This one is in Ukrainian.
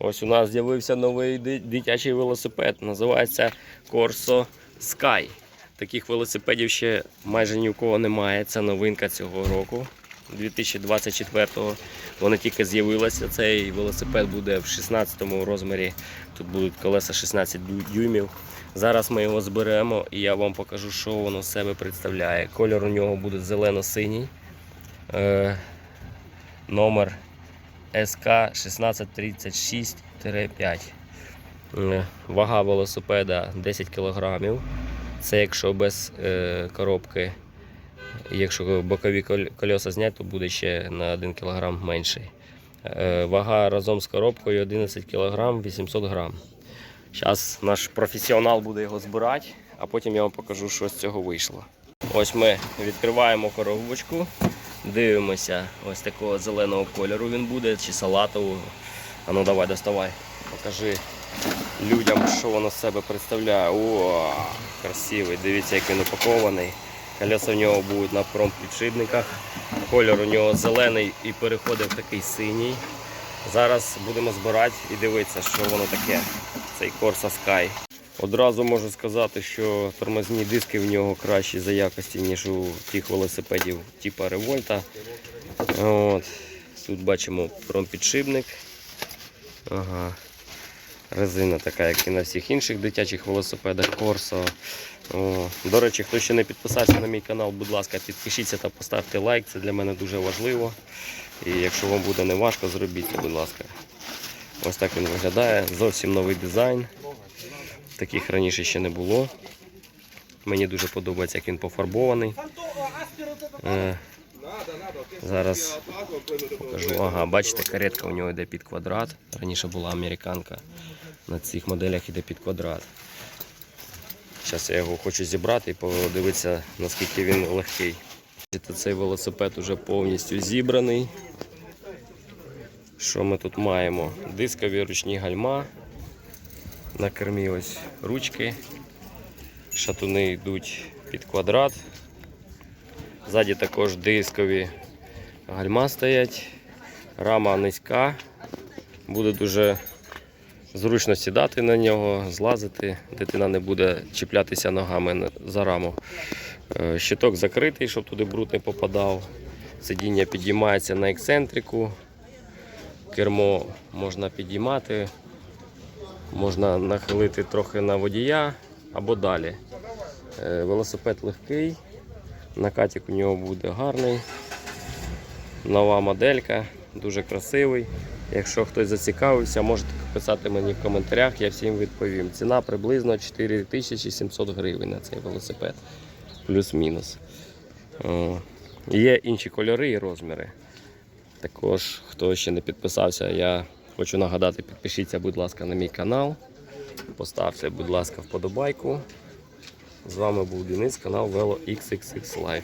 Ось у нас з'явився новий дитячий велосипед. Називається Corso Sky. Таких велосипедів ще майже ні у кого немає. Це новинка цього року. 2024-го. Вони тільки з'явилися. Цей велосипед буде в 16-му розмірі. Тут будуть колеса 16 дюймів. Зараз ми його зберемо і я вам покажу, що воно себе представляє. Кольор у нього буде зелено-синій. Е, номер СК 1636-5. Е, Вага велосипеда 10 кг. Це якщо без е, коробки. Якщо бокові кол- кольоса зняти, то буде ще на 1 кг менший. Е, Вага разом з коробкою 11 кг 800 г. Зараз наш професіонал буде його збирати, а потім я вам покажу, що з цього вийшло. Ось ми відкриваємо коробочку, дивимося, ось такого зеленого кольору він буде, чи салатового. А ну давай, доставай, покажи людям, що воно себе представляє. О, красивий, дивіться, як він упакований. Колеса в нього будуть на промпідшипниках. Кольор у нього зелений і переходить в такий синій. Зараз будемо збирати і дивитися, що воно таке. Цей Corsa Sky. Одразу можу сказати, що тормозні диски в нього кращі за якості, ніж у тих велосипедів типу Revolta. От. Тут бачимо промпідшипник. Ага. Резина така, як і на всіх інших дитячих велосипедах Corso. О, До речі, хто ще не підписався на мій канал, будь ласка, підпишіться та поставте лайк. Це для мене дуже важливо. І якщо вам буде не важко, зробіть це, будь ласка. Ось так він виглядає. Зовсім новий дизайн. Таких раніше ще не було. Мені дуже подобається, як він пофарбований. Е, Зараз покажу. Ага, бачите, каретка у нього йде під квадрат. Раніше була американка. На цих моделях йде під квадрат. Зараз я його хочу зібрати і подивитися, наскільки він легкий. Цей велосипед вже повністю зібраний. Що ми тут маємо? Дискові ручні гальма. На ручки. Шатуни йдуть під квадрат. Ззаді також дискові гальма стоять. Рама низька. Буде дуже зручно сідати на нього, злазити. Дитина не буде чіплятися ногами за раму. Е, Щиток закритий, щоб туди бруд не попадав. Сидіння підіймається на ексцентрику. Кермо можна підіймати, можна нахилити трохи на водія або далі. Е, Велосипед легкий, накатик у нього буде гарний. Нова моделька, дуже красивий. Якщо хтось зацікавився, можете писати мені в коментарях, я всім відповім. Ціна приблизно 4700 гривень на цей велосипед. Плюс-мінус. Є інші кольори і розміри. Також, хто ще не підписався, я хочу нагадати, підпишіться, будь ласка, на мій канал. Поставте, будь ласка, вподобайку. З вами був Денис, канал Velo XXX Live.